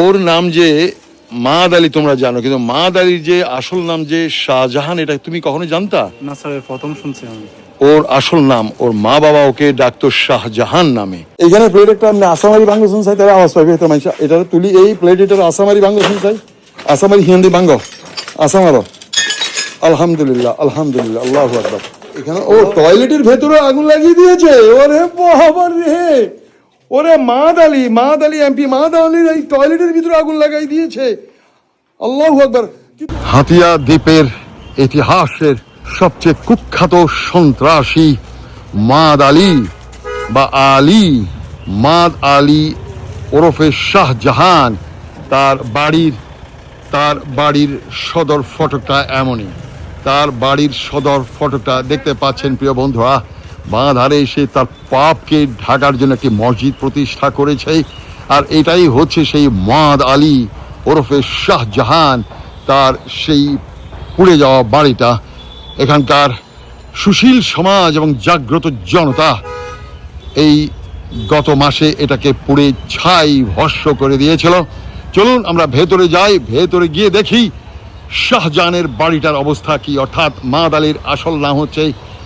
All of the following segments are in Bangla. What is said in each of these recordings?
ওর নাম যে মাদ আলী তোমরা জানো কিন্তু মাদ আলীর যে আসল নাম যে শাহজাহান এটা তুমি কখনো জানতা? না স্যার প্রথম শুনছি আমি। ওর আসল নাম ওর মা বাবা ওকে ডাকতো শাহজাহান নামে। এইখানে প্লেট একটা আপনি আসামারি বাঙ্গ শুনছাই তারা আওয়াজ পাইবে এটা মানুষ এটা তুলি এই প্লেট এটার আসামারি বাঙ্গ শুনছাই আসামারি হিন্দি বাঙ্গ। আসামার আলহামদুলিল্লাহ আলহামদুলিল্লাহ আল্লাহ আকবার। এখানে ও টয়লেটের ভেতরে আগুন লাগিয়ে দিয়েছে। ওরে বাবা রে। ওরে মাদ আলী মাদ আলী এমপি মাদ আলীর এই টয়লেটের ভিতরে আগুন লাগাই দিয়েছে। আল্লাহ আকবার। হাতিয়া দ্বীপের ইতিহাসের সবচেয়ে কুখ্যাত সন্ত্রাসী মাদ আলী বা আলী, মাদ আলী ওরফে শাহজাহান, তার বাড়ির তার বাড়ির সদর ফটকটা এমনই। তার বাড়ির সদর ফটকটা দেখতে পাচ্ছেন প্রিয় বন্ধুরা বাঁ ধারে এসে তার পাপকে ঢাকার জন্য একটি মসজিদ প্রতিষ্ঠা করেছে। আর এটাই হচ্ছে সেই মাদ আলী ওরফে শাহজাহান তার সেই পুড়ে যাওয়া বাড়িটা। এখানকার সুশীল সমাজ এবং জাগ্রত জনতা এই গত মাসে এটাকে পুড়ে ছাই ভস্য করে দিয়েছিল। চলুন আমরা ভেতরে যাই, ভেতরে গিয়ে দেখি শাহজাহানের বাড়িটার অবস্থা কি। অর্থাৎ মাদ আলীর আসল নাম হচ্ছে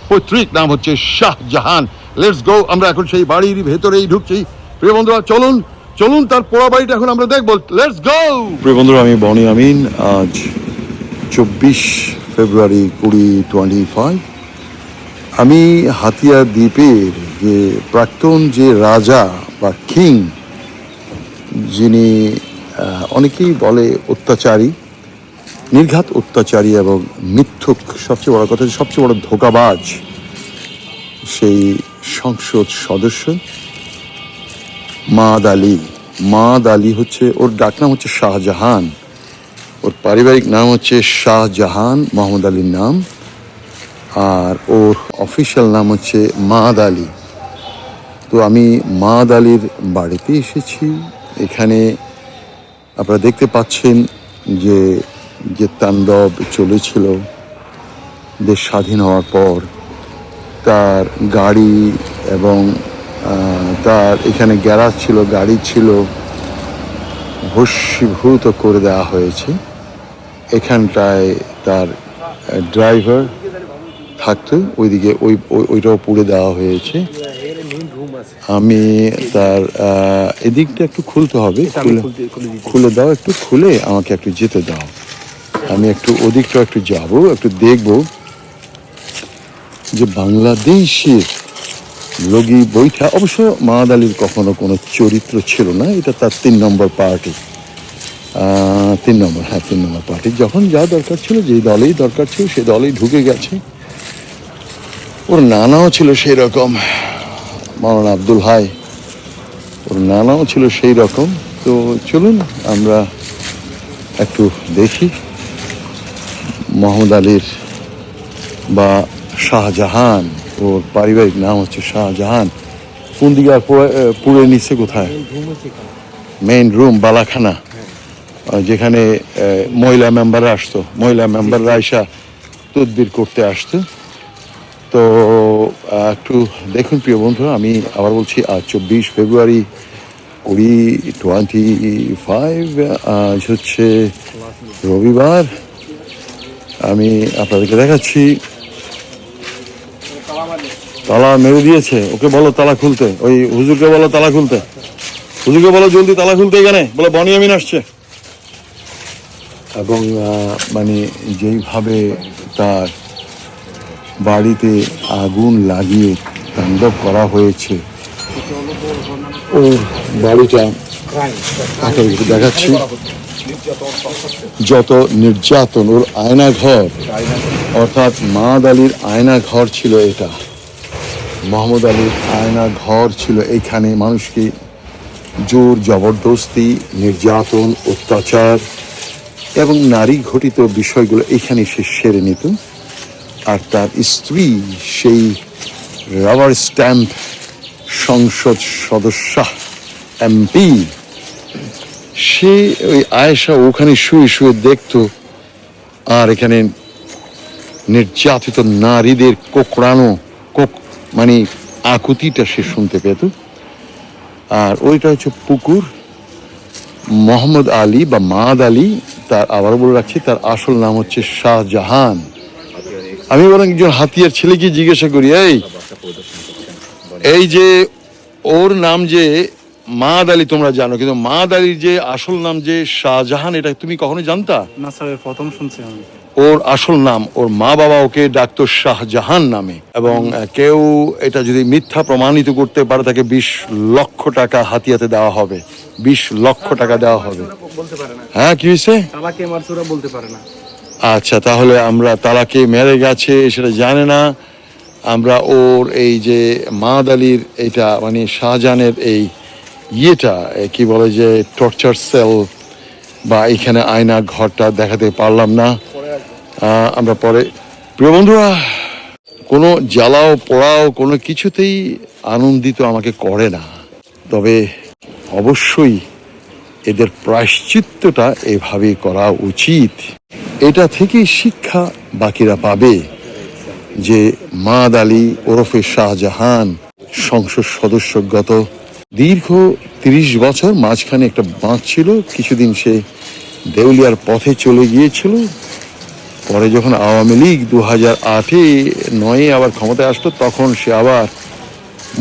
পৈতৃক নাম হচ্ছে শাহজাহান লেটস গো আমরা এখন সেই বাড়ির ভেতরেই ঢুকছি। প্রিয় বন্ধুরা, চলুন চলুন তার পোড়া বাড়িটা এখন আমরা দেখব। লেটস গো প্রিয় বন্ধুরা, আমি বনি আমিন। আজ চব্বিশ ফেব্রুয়ারি কুড়ি টোয়েন্টি ফাইভ। আমি হাতিয়া দ্বীপের যে প্রাক্তন যে রাজা বা কিং, যিনি অনেকেই বলে অত্যাচারী নির্ঘাত অত্যাচারী এবং মিথ্যুক, সবচেয়ে বড় কথা সবচেয়ে বড় ধোকাবাজ সেই সংসদ সদস্য মাদ আলী। মাদ আলী হচ্ছে, ওর ডাকনাম হচ্ছে শাহজাহান। ওর পারিবারিক নাম হচ্ছে শাহজাহান মোহাম্মদ আলীর নাম। আর ওর অফিসিয়াল নাম হচ্ছে মাদ আলী। তো আমি মাদ আলীর বাড়িতে এসেছি। এখানে আপনারা দেখতে পাচ্ছেন যে যে তাণ্ডব চলেছিল দেশ স্বাধীন হওয়ার পর তার গাড়ি এবং তার এখানে গ্যারাজ ছিল গাড়ি ছিল ভস্মীভূত করে দেওয়া হয়েছে। এখানটায় তার ড্রাইভার থাকতো ওইদিকে ওই ওই- ওইটাও পুড়ে দেওয়া হয়েছে। আমি তার এদিকটা একটু খুলতে হবে খুলে দাও একটু খুলে আমাকে একটু যেতে দাও। আমি একটু ওদিকটা একটু যাব, একটু দেখব যে বাংলাদেশের লগি বৈঠা, অবশ্য মাহাদ আলীর কখনো কোনো চরিত্র ছিল না, এটা তার তিন নম্বর পার্টি। তিন নম্বর হ্যাঁ তিন নম্বর পার্টি। যখন যা দরকার ছিল, যেই দলেই দরকার ছিল সেই দলেই ঢুকে গেছে। ওর নানাও ছিল সেই রকম মাওলানা আব্দুল হাই। ওর নানাও ছিল সেই রকম তো চলুন, আমরা একটু দেখি। মোহাম্মদ আলীর বা শাহজাহান ওর পারিবারিক নাম হচ্ছে শাহজাহান। কোন দিকে আর পুড়ে- নিচ্ছে কোথায়? মেইন রুম বালাখানা। যেখানে মহিলা মেম্বাররা আসতো। মহিলা মেম্বাররা আইসা তদবির করতে আসতো। তো একটু দেখুন প্রিয় বন্ধুরা আমি আবার বলছি আজ চব্বিশ ফেব্রুয়ারি কুড়ি টোয়েন্টি ফাইভ আজ হচ্ছে রবিবার। আমি আপনাদেরকে দেখাচ্ছি। তালা মেরে দিয়েছে। ওকে বলো তালা খুলতে। ওই হুজুরকে বলো তালা খুলতে। হুজুরকে বলো, জলদি তালা খুলতে এখানে। বলো বনিয়ামিন আসছে। এবং মানে যেইভাবে তার বাড়িতে আগুন লাগিয়ে তাণ্ডব করা হয়েছে ও বাড়িটা দেখাচ্ছি। যত নির্যাতন ওর আয়না ঘর অর্থাৎ মাদ আলীর আয়না ঘর ছিল এটা। মোহাম্মদ আলীর আয়না ঘর ছিল এইখানে মানুষকে জোর জবরদস্তি নির্যাতন অত্যাচার এবং নারী ঘটিত বিষয়গুলো এখানে সে সেরে নিত। আর তার স্ত্রী সেই রাবার স্ট্যাম্প সংসদ সদস্য এমপি সে ওই আয়েশা ওখানে শুয়ে শুয়ে দেখতো আর এখানে নির্যাতিত নারীদের কোকড়ানো কোক মানে আকুতিটা সে শুনতে পেত। আর ওইটা হচ্ছে পুকুর। মোহাম্মদ আলী বা মাদ আলী, তার আবার বলে রাখছি, তার আসল নাম হচ্ছে শাহজাহান। আমি বরং একজন হাতিয়ার ছেলেকে জিজ্ঞাসা করি, এই এই যে ওর নাম যে মাদ আলী তোমরা জানো কিন্তু মাদ আলীর যে আসল নাম যে শাহজাহান এটা তুমি কখনো জানতা? না স্যার প্রথম শুনছি আমি। ওর আসল নাম ওর মা বাবা ওকে ডাকতো শাহজাহান নামে এবং কেউ এটা যদি মিথ্যা প্রমাণিত করতে পারে তাকে বিশ লক্ষ টাকা হাতিয়াতে দেওয়া হবে। বিশ লক্ষ টাকা দেওয়া হবে। হ্যাঁ কি হয়েছে? বলতে পারে না। আচ্ছা তাহলে আমরা তালাকে মেরে গেছে সেটা জানে না। আমরা ওর এই যে মাদ আলীর এইটা মানে শাহজাহানের এই ইয়েটা কি বলে যে টর্চার সেল বা এখানে আয়না ঘরটা দেখাতে পারলাম না। আমরা পরে, প্রিয় বন্ধুরা, কোনো জ্বালাও পোড়াও কোনো কিছুতেই আনন্দিত আমাকে করে না। তবে অবশ্যই এদের প্রায়শ্চিত্তটা এভাবে করা উচিত। এটা থেকেই শিক্ষা বাকিরা পাবে যে মাদ আলী ওরফে শাহজাহান সংসদ সদস্য গত দীর্ঘ তিরিশ বছর মাঝখানে একটা বাঁধ ছিল, কিছুদিন সে দেউলিয়ার পথে চলে গিয়েছিল। পরে যখন আওয়ামী লীগ দু হাজার আটে নয়ে আবার ক্ষমতায় আসলো, তখন সে আবার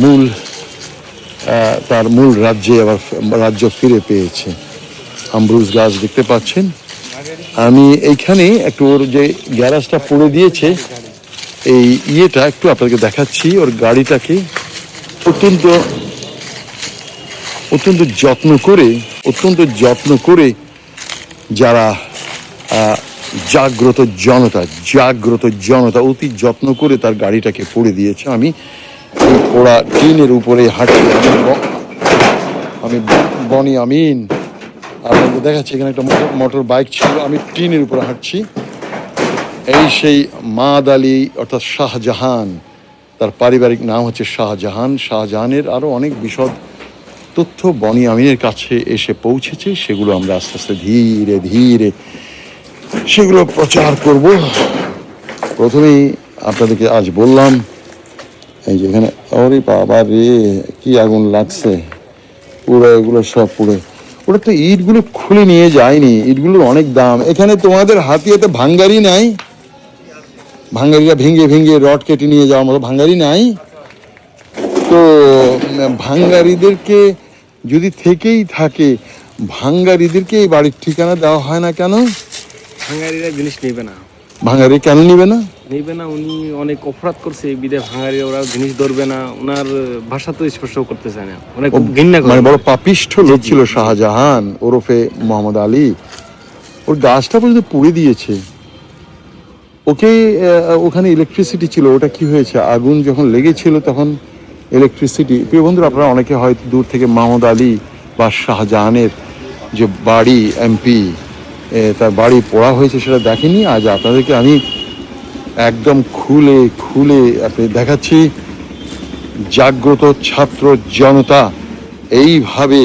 মূল তার মূল রাজ্যে আবার রাজ্য ফিরে পেয়েছে। আমরুজ গাছ দেখতে পাচ্ছেন। আমি এইখানে একটু ওর যে গ্যারাজটা পড়ে দিয়েছে, এই ইয়েটা একটু আপনাকে দেখাচ্ছি, ওর গাড়িটাকে। অত্যন্ত অত্যন্ত যত্ন করে, অত্যন্ত যত্ন করে যারা জাগ্রত জনতা জাগ্রত জনতা অতি যত্ন করে তার গাড়িটাকে পড়ে দিয়েছে। আমি পোড়া টিনের উপরে হাঁটছি। আমি বনি আমিন, আপনাদের দেখাচ্ছি, এখানে একটা মোটর মোটর বাইক ছিল। আমি টিনের উপরে হাঁটছি। এই সেই মাদ আলী, অর্থাৎ শাহজাহান, তার পারিবারিক নাম হচ্ছে শাহজাহান। শাহজাহানের আরও অনেক বিশদ তথ্য বনি আমিনের কাছে এসে পৌঁছেছে, সেগুলো আমরা আস্তে আস্তে ধীরে ধীরে সেগুলো প্রচার করব। প্রথমেই আপনাদেরকে আজ বললাম, এই যে এখানে, ওরে বাবা রে, কি আগুন লাগছে। পুরো এগুলো সব পুরো ওটা তো ইটগুলো খুলে নিয়ে যায়নি, ইটগুলোর অনেক দাম। এখানে তোমাদের হাতিয়াতে ভাঙ্গারি নাই। ভাঙ্গারিরা ভেঙে ভেঙে রড কেটে নিয়ে যাওয়ার মতো ভাঙ্গারি নাই। তো ভাঙ্গারিদেরকে যদি থেকেই থাকে ভাঙ্গারিদেরকে এই বাড়ির ঠিকানা দেওয়া হয় না কেন? হাঙ্গারিরা জিনিস নেবে না। ভাঙ্গারি কেন নিবে না? নেবে না উনি অনেক অপরাধ করছে এই বিদে ভাঙ্গারি ওরা জিনিস ধরবে না। ওনার ভাষা তো স্পর্শ করতে চায় না অনেক ঘৃণা করে। মানে বড় পাপিষ্ঠ লোক ছিল শাহজাহান ওরফে মোহাম্মদ আলী। ওর গাছটা পর্যন্ত পুড়ে দিয়েছে। ওকে ওখানে ইলেকট্রিসিটি ছিল ওটা কি হয়েছে? আগুন যখন লেগেছিল তখন ইলেকট্রিসিটি প্রিয় বন্ধুরা, আপনারা অনেকে হয়তো দূর থেকে মোহাম্মদ আলী বা শাহজাহানের যে বাড়ি এমপি তার বাড়ি পড়া হয়েছে সেটা দেখেনি। আজ আপনাদেরকে আমি একদম খুলে খুলে আপনি দেখাচ্ছি, জাগ্রত ছাত্র জনতা এইভাবে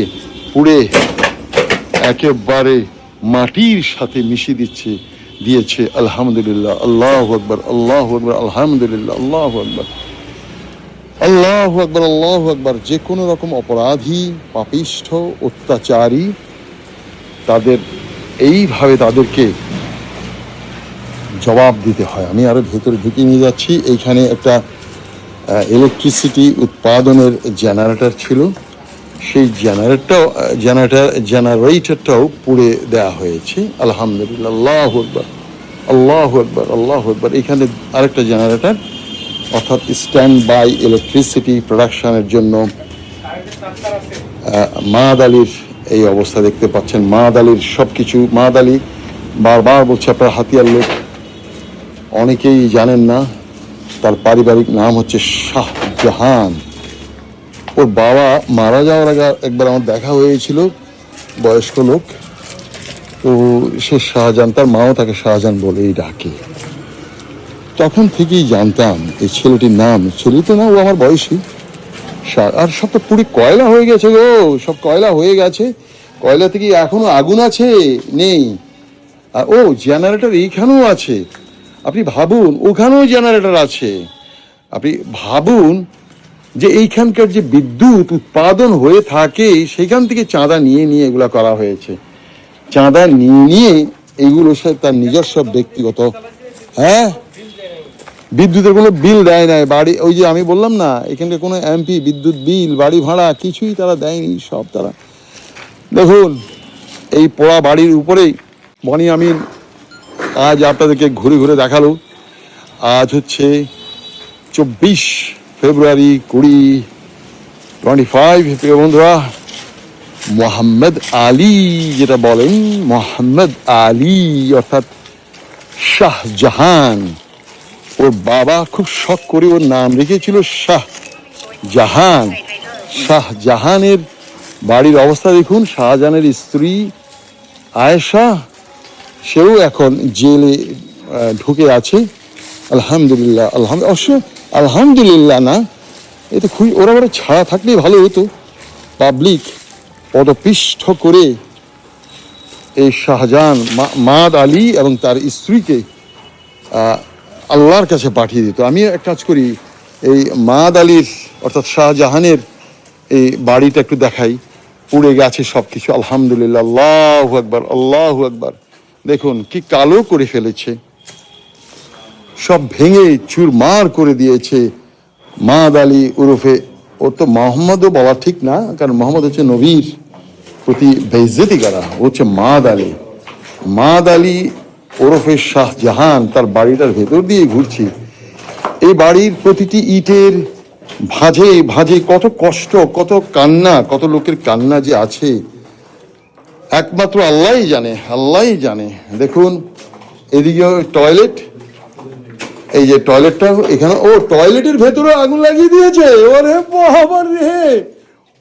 পুড়ে একেবারে মাটির সাথে মিশিয়ে দিচ্ছে, দিয়েছে, আলহামদুলিল্লাহ, আল্লাহ আকবর আল্লাহ আকবর, আলহামদুলিল্লাহ, আল্লাহ আকবর। আল্লাহ আকবর আল্লাহ আকবর। যে কোনো রকম অপরাধী, পাপিষ্ঠ, অত্যাচারী, তাদের এইভাবে তাদেরকে জবাব দিতে হয়। আমি আরও ভেতরে ঢুকে নিয়ে যাচ্ছি। এইখানে একটা ইলেকট্রিসিটি উৎপাদনের জেনারেটর ছিল। সেই জেনারেটরটাও জেনারেটর জেনারেটরটাও পুড়ে দেওয়া হয়েছে। আলহামদুলিল্লাহ, আল্লাহ আকবর আল্লাহ আকবর আল্লাহ আকবর। এখানে আরেকটা জেনারেটর অর্থাৎ স্ট্যান্ড বাই ইলেকট্রিসিটি প্রোডাকশনের জন্য মাদ আলীর এই অবস্থা দেখতে পাচ্ছেন। মাদ আলীর সব কিছু মাদ আলী বারবার বলছে, আপনার হাতিয়ার লোক। অনেকেই জানেন না, তার পারিবারিক নাম হচ্ছে শাহজাহান ওর বাবা মারা যাওয়ার আগে একবার আমার দেখা হয়েছিল, বয়স্ক লোক। তো সে শাহজাহান, তার মাও তাকে শাহজাহান বলেই ডাকে। তখন থেকেই জানতাম এই ছেলেটির নাম। ছেলে তো না ও আমার বয়সী। আর সব তো পুরি কয়লা হয়ে গেছে গো, সব কয়লা হয়ে গেছে। কয়লা থেকে এখনও আগুন আছে? নেই। আর ও, জেনারেটর এইখানেও আছে। আপনি ভাবুন, ওখানেও জেনারেটর আছে। আপনি ভাবুন যে এইখানকার যে বিদ্যুৎ উৎপাদন হয়ে থাকে সেখান থেকে চাঁদা নিয়ে নিয়ে এগুলো করা হয়েছে। চাঁদা নিয়ে নিয়ে এইগুলো সে তার নিজস্ব ব্যক্তিগত হ্যাঁ? বিদ্যুতের কোনো বিল দেয় নাই, বাড়ি, ওই যে আমি বললাম না, এখানকার কোনো এমপি বিদ্যুৎ বিল, বাড়ি ভাড়া, কিছুই তারা দেয়নি, সব তারা। দেখুন, এই পোড়া বাড়ির উপরেই বনি আমিন আজ আপনাদেরকে ঘুরে ঘুরে দেখাল। আজ হচ্ছে চব্বিশ ফেব্রুয়ারি কুড়ি টোয়েন্টি ফাইভ প্রিয় বন্ধুরা, মোহাম্মদ আলী যেটা বলেন, মোহাম্মদ আলী, অর্থাৎ শাহজাহান। ওর বাবা খুব শখ করে ওর নাম রেখেছিল শাহ জাহান। শাহজাহানের বাড়ির অবস্থা দেখুন, শাহজাহানের স্ত্রী আয়েশা, সেও এখন জেলে ঢুকে আছে। আলহামদুলিল্লাহ আলহামদুলিল্লাহ, অবশ্য আলহামদুলিল্লাহ না, এ তো খুবই, ওরা ওরা ছাড়া থাকলেই ভালো হতো। পাবলিক পদপিষ্ঠ করে এই শাহজাহান মাদ আলী এবং তার স্ত্রীকে আল্লাহর কাছে পাঠিয়ে দিত। আমি এক কাজ করি, এই মাদ আলীর, অর্থাৎ শাহজাহানের এই বাড়িটা একটু দেখাই। পুড়ে গেছে সব কিছু আলহামদুলিল্লাহ, আল্লাহ একবার আল্লাহ একবার দেখুন, কি কালো করে ফেলেছে। সব ভেঙে চুরমার করে দিয়েছে মাদ আলী উরফে ও তো মোহাম্মদও বলা ঠিক না, কারণ মোহাম্মদ হচ্ছে নবীর প্রতি বেইজ্জতি করা হচ্ছে মাদ আলী। মাদ আলী ওরফে শাহজাহান তার বাড়িটার ভেতর দিয়ে ঘুরছি। এই বাড়ির প্রতিটি ইটের ভাঁজে ভাঁজে কত কষ্ট, কত কান্না, কত লোকের কান্না যে আছে। একমাত্র আল্লাহই জানে আল্লাহই জানে। দেখুন, এদিকে টয়লেট, এই যে টয়লেটটা এখানে, ও টয়লেটের ভেতরে আগুন লাগিয়ে দিয়েছে। ওরে বাবার রে।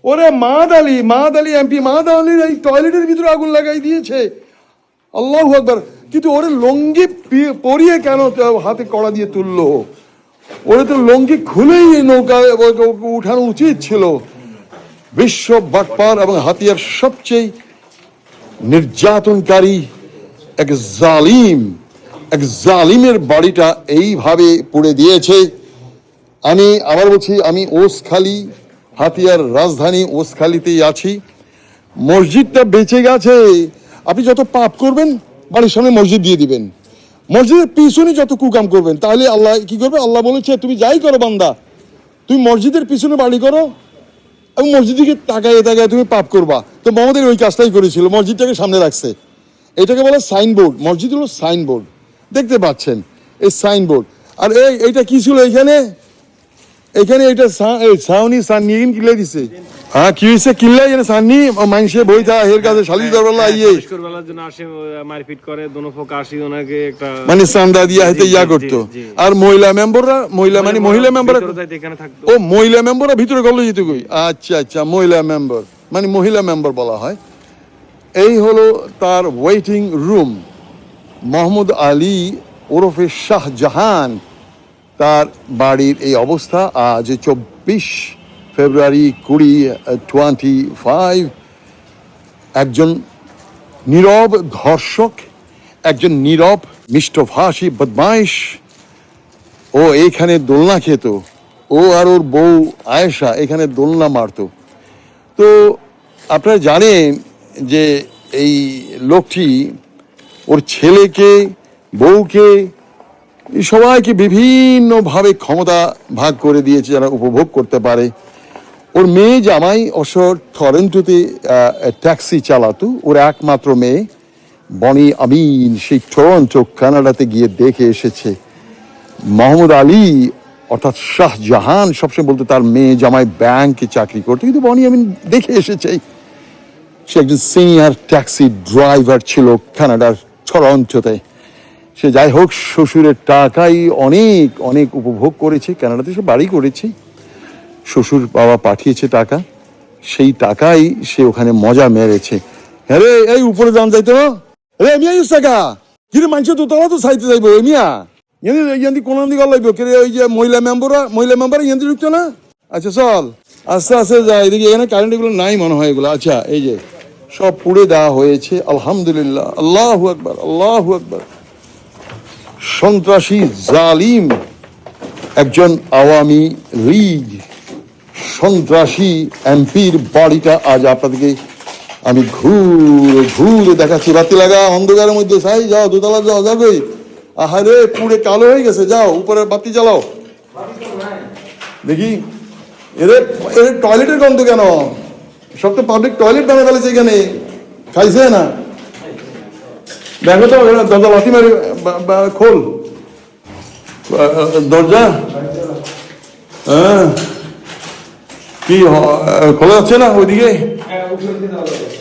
ওরে মাদ আলী মাদ আলী এমপি, মাদ আলীর এই টয়লেটের ভিতরে আগুন লাগাই দিয়েছে। আল্লাহ আকবার। কিন্তু ওরে লঙ্গি পরিয়ে কেন হাতে কড়া দিয়ে তুললো? ওরে তো লঙ্গি খুলেই নৌকা উঠানো উচিত ছিল। বিশ্ব বাটপার এবং হাতিয়ার সবচেয়ে নির্যাতনকারী এক জালিম, এক জালিমের বাড়িটা এইভাবে পুড়ে দিয়েছে। আমি আবার বলছি, আমি ওসখালি, হাতিয়ার রাজধানী ওসখালিতেই আছি। মসজিদটা বেঁচে গেছে। আপনি যত পাপ করবেন বাড়ির সামনে মসজিদ দিয়ে দিবেন। মসজিদের পিছনে যত কুকাম করবেন, তাহলে আল্লাহ কি করবে? আল্লাহ বলেছে, তুমি যাই করো বান্দা। তুমি মসজিদের পিছনে বাড়ি করো এবং মসজিদকে তাকায় তাকায় তুমি পাপ করবা। তো মোহাম্মদের ওই কাজটাই করেছিল, মসজিদটাকে সামনে রাখছে। এটাকে বলে সাইনবোর্ড। মসজিদ হলো সাইনবোর্ড। দেখতে পাচ্ছেন, এই সাইনবোর্ড। আর এই, এইটা কি ছিল এখানে? এখানে এটা এই সাউনি সান্নি কিলে দিছে। হ্যাঁ কি হয়েছে কিল্লাই এনে সান্নি? মানুষে বই থা হের কাছে শালি দরবাল্লা ইয়ে পরিষ্কার বেলার জন্য আসে মারপিট করে দোনো ফোক আসি ওনাকে একটা মানে চান্দা দিয়া হইতে ইয়া করতো। আর মহিলা মেম্বাররা মহিলা মানে মহিলা মেম্বার এখানে ও মহিলা মেম্বাররা ভিতরে গেল যেতে কই? আচ্ছা আচ্ছা মহিলা মেম্বার। মানে মহিলা মেম্বার বলা হয়। এই হলো তার ওয়েটিং রুম মোহাম্মদ আলী ওরফে শাহজাহান। তার বাড়ির এই অবস্থা আজ চব্বিশ ফেব্রুয়ারি কুড়ি টোয়েন্টি ফাইভ একজন নীরব ধর্ষক, একজন নীরব মিষ্টভাষী বদমাইশ। ও এইখানে দোলনা খেত। ও আর ওর বউ আয়েশা এখানে দোলনা মারতো। তো আপনারা জানেন যে এই লোকটি ওর ছেলেকে, বউকে সবাইকে বিভিন্নভাবে ক্ষমতা ভাগ করে দিয়েছে যারা উপভোগ করতে পারে। ওর মেয়ে জামাই অসর টরেন্টোতে ট্যাক্সি চালাতো। ওর একমাত্র মেয়ে, বনি আমিন, সেই টরন্টো, কানাডাতে গিয়ে দেখে এসেছে। মোহাম্মদ আলী, অর্থাৎ শাহজাহান সবসময় বলতো তার মেয়ে জামাই ব্যাংকে চাকরি করতো। কিন্তু বনি আমিন দেখে এসেছে, সে একজন সিনিয়র ট্যাক্সি ড্রাইভার ছিল কানাডার টরন্টোতে। সে যাই হোক, শ্বশুরের টাকাই অনেক অনেক উপভোগ করেছে। কানাডাতে সে বাড়ি করেছে। শ্বশুর বাবা পাঠিয়েছে টাকা। সেই টাকাই সে ওখানে মজা মেরেছে। হ্যাঁ রে, এই উপরে দাম যাইতো। রে মিয়া ইউস টাকা কিরে মানুষ তো তোরা তো সাইতে যাইবো মিয়া? ইয়ানি ইয়ানি কোন দিকে লাগবে কিরে ওই যে মহিলা মেম্বাররা, মহিলা মেম্বার ইয়ানি ঢুকতো না? আচ্ছা চল। আস্তে আস্তে যায় এদিকে এখানে কারেন্ট এগুলো নাই মনে হয় এগুলো। আচ্ছা এই যে সব পুড়ে দেওয়া হয়েছে। আলহামদুলিল্লাহ। আল্লাহ আকবার আল্লাহ আকবার। সন্ত্রাসী জালিম একজন আওয়ামী লীগ সন্ত্রাসী এমপির বাড়িটা আজ আপনাদেরকে আমি ঘুরে ঘুরে দেখাচ্ছি। বাতি লাগা, অন্ধকারের মধ্যে সাই, যাও, দোতলা যাও, যাবে। আহারে পুরে কালো হয়ে গেছে, যাও উপরে বাতি জ্বালাও। দেখি, এরে, এর টয়লেটের গন্ধ কেন? সব তো পাবলিক টয়লেট বানা ফেলেছে এখানে। খাইছে না? দেখো তো দরজা লাথি মারি খোল। দরজা? হ্যাঁ। কি খোলা যাচ্ছে না ওইদিকে?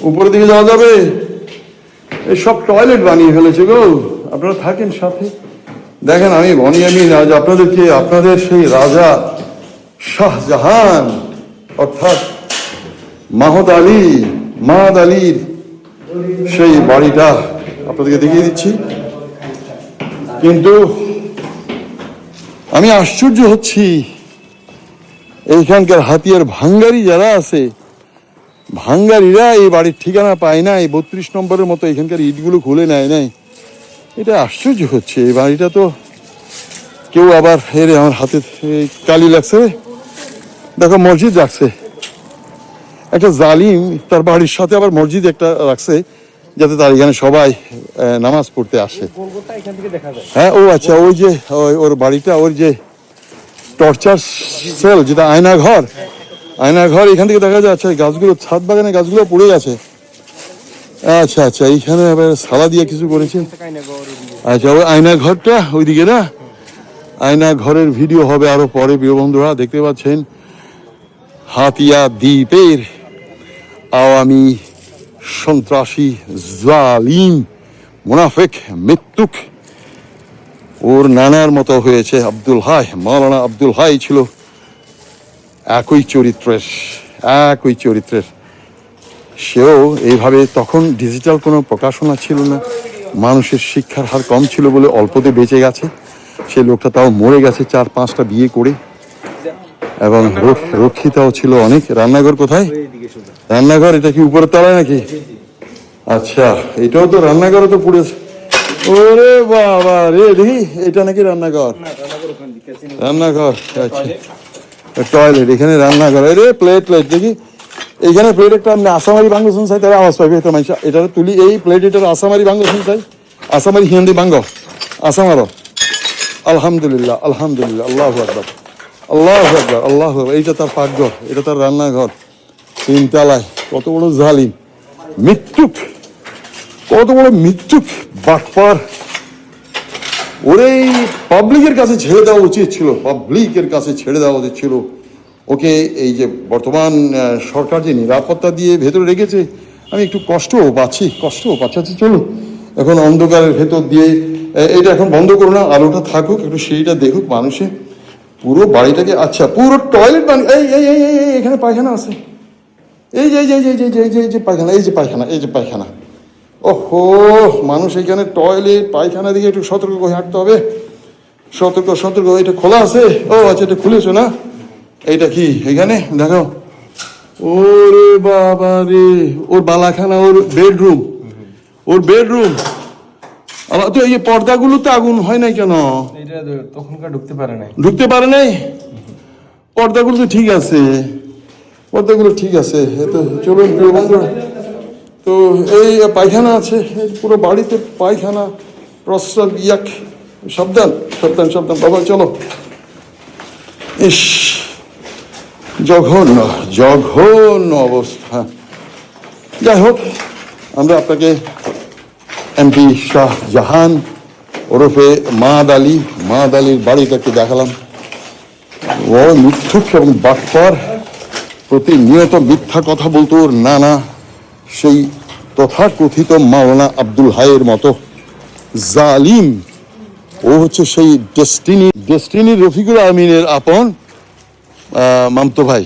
উপরের দিকে যাওয়া যাবে। এই সব টয়লেট বানিয়ে ফেলেছে গো। আপনারা থাকেন সাথে। দেখেন আমি বনি আমি আজ আপনাদেরকে আপনাদের সেই রাজা শাহজাহান অর্থাৎ মাহদ আলী মাহাদ আলীর সেই বাড়িটা আপনাদেরকে দেখিয়ে দিচ্ছি। কিন্তু আমি আশ্চর্য হচ্ছি, এইখানকার হাতিয়ার ভাঙ্গারি যারা আছে, ভাঙ্গারিরা এই বাড়ির ঠিকানা পায় না এই বত্রিশ নম্বরের মতো এখানকার ইটগুলো খুলে নেয় নাই। এটা আশ্চর্য হচ্ছে, এই বাড়িটা তো কেউ আবার হেরে আমার হাতে কালি লাগছে দেখো, মসজিদ রাখছে। একটা জালিম তার বাড়ির সাথে আবার মসজিদ একটা রাখছে। যাতে তার এখানে সবাই নামাজ পড়তে আসে। হ্যাঁ ও আচ্ছা ওই যে ওই ওর বাড়িটা ওর যে টর্চার সেল যেটা আয়না ঘর আয়না ঘর এখান থেকে দেখা যাচ্ছে গাছগুলো ছাদ বাগানে গাছগুলো পড়ে গেছে। আচ্ছা আচ্ছা এইখানে আবার সালা দিয়ে কিছু করেছে আচ্ছা ওই আয়না ঘরটা ওইদিকে না? আয়না ঘরের ভিডিও হবে আরও পরে প্রিয় বন্ধুরা দেখতে পাচ্ছেন। হাতিয়া দ্বীপের আওয়ামী সন্ত্রাসী জালিম, মুনাফেক, মৃত্যুক। ওর নানার মতো হয়েছে আব্দুল হাই, মাওলানা আব্দুল হাই ছিল। একই চরিত্রের একই চরিত্রের। সেও এইভাবে তখন ডিজিটাল কোনো প্রকাশনা ছিল না। মানুষের শিক্ষার হার কম ছিল বলে অল্পতে বেঁচে গেছে। সে লোকটা তাও মরে গেছে চার পাঁচটা বিয়ে করে। এবং রক- রক্ষিতাও ছিল অনেক। রান্নাঘর কোথায়? রান্নাঘর এটা কি উপরের তলায় নাকি? আচ্ছা এটাও তো রান্নাঘরও তো পুড়েছে ওরে বাবা রে দেখি এটা নাকি রান্নাঘর? রান্নাঘর আচ্ছা। টয়লেট এখানে রান্নাঘর রে প্লেট প্লেট দেখি। এইখানে প্লেট একটা আপনি আসামারি বাঙ্গ শুনছাই তারা আওয়াজ পাইবে এটা মানুষ এটা তুলি এই প্লেট এটার আসামারি বাঙ্গ শুনছাই আসামারি হিন্দি বাঙ্গ আসামারও। আলহামদুলিল্লাহ আলহামদুলিল্লাহ আল্লাহ আকবর। আল্লাহ আকবর, আল্লাহ এইটা তার পাকঘর, এটা তার রান্নাঘর। তিনতলায় কত বড় জালিম, মৃত্যুক, কত বড় মৃত্যুক বাটপার। ওরে, পাবলিকের কাছে ছেড়ে দেওয়া উচিত ছিল, পাবলিকের কাছে ছেড়ে দেওয়া উচিত ছিল। ওকে, এই যে বর্তমান সরকার যে নিরাপত্তা দিয়ে ভেতরে রেখেছে, আমি একটু কষ্টও পাচ্ছি কষ্টও পাচ্ছি, চলুন। এখন অন্ধকারের ভেতর দিয়ে এটা এখন বন্ধ করো না, আলোটা থাকুক, একটু সেইটা দেখুক মানুষে পুরো বাড়িটাকে আচ্ছা পুরো টয়লেট বানি এই এই এই এখানে পায়খানা আছে। এই যে এই যে এই যে এই যে এই যে পায়খানা, এই যে পায়খানা, এই যে পায়খানা। ওহো, মানুষ এখানে টয়লেট পায়খানা দিকে একটু সতর্ক করে হাঁটতে হবে। সতর্ক সতর্ক, এটা খোলা আছে? ও আচ্ছা এটা খুলেছো না? এইটা কি, এখানে? দেখো ওরে বাবা রে, ওর বালাখানা, ওর বেডরুম ওর বেডরুম আবার তো এই যে পর্দাগুলো তো আগুন হয় নাই কেন? এটা তখনকার ঢুকতে পারে নাই। ঢুকতে পারে নাই? পর্দাগুলো তো ঠিক আছে। পর্দাগুলো ঠিক আছে। তো চলুন প্রিয় বন্ধুরা। তো এই পায়খানা আছে পুরো বাড়িতে পায়খানা প্রস্রাব ইয়াক সাবধান সাবধান সাবধান। বাবা চলো। ইস জঘন্য জঘন্য অবস্থা। যাই হোক আমরা আপনাকে এমপি শাহ জাহান, ওরফে মাদ আলী। মাদ আলীর বাড়িটাকে দেখালাম। ও মিথ্যুক এবং বাটপার, প্রতিনিয়ত মিথ্যা কথা বলতো ওর নানা, সেই তথাকথিত মাওলানা আব্দুল হায়ের মতো। জালিম, ও হচ্ছে সেই ডেস্টিনি ডেস্টিনি রফিকুল আমিনের আপন মামতো ভাই।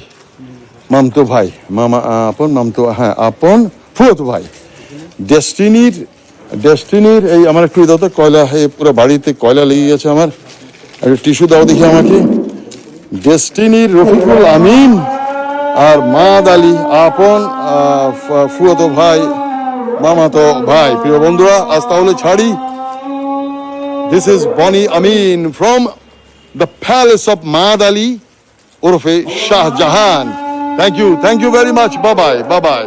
মামতো ভাই, মামা আপন, মামতো হ্যাঁ আপন, ফুয়তো ভাই। ডেস্টিনির ডেস্টিনির এই আমার একটু দাও তো কয়লা, এই পুরো বাড়িতে কয়লা লেগে গেছে আমার। একটু টিস্যু দাও দেখি আমাকে। ডেস্টিনির রফিকুল আমিন আর মাদ আলী, আপন ফুয়াতো ভাই, মামাতো ভাই। প্রিয় বন্ধুরা, আজ তাহলে ছাড়ি। This is Boni Amin from the palace of Mad Ali ওরফে Shahjahan. Thank you thank you very much Babai Babai